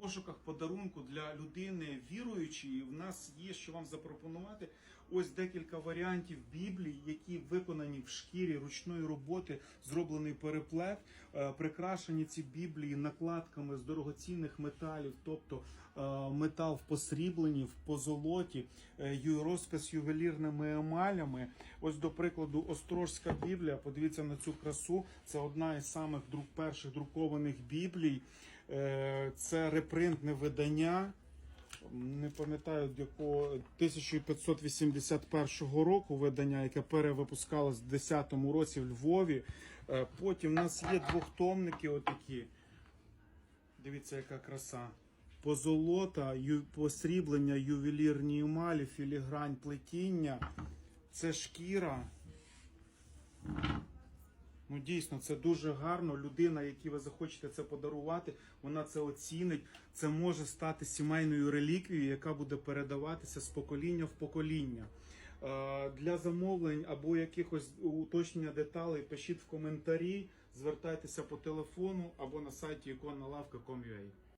пошуках подарунку для людини віруючої, в нас є що вам запропонувати. Ось декілька варіантів Біблії, які виконані в шкірі ручної роботи, зроблений переплет. Е, Прикрашені ці Біблії накладками з дорогоцінних металів, тобто е, метал в посрібленні, в позолоті, е, розпис ювелірними емалями. Ось, до прикладу, Острожська Біблія. Подивіться на цю красу. Це одна із самих друк, перших друкованих Біблій. Це репринтне видання. Не пам'ятаю якого 1581 року видання, яке перевипускалось в 10-му році в Львові. Е, Потім в нас є двохтомники отакі. Дивіться, яка краса. Позолота, ю, посріблення, ювелірні емалі, філігрань плетіння. Це шкіра. Ну, дійсно, це дуже гарно. Людина, якій ви захочете це подарувати, вона це оцінить. Це може стати сімейною реліквією, яка буде передаватися з покоління в покоління. Е, Для замовлень або якихось уточнення деталей пишіть в коментарі, звертайтеся по телефону або на сайті іконналавка.com.ua.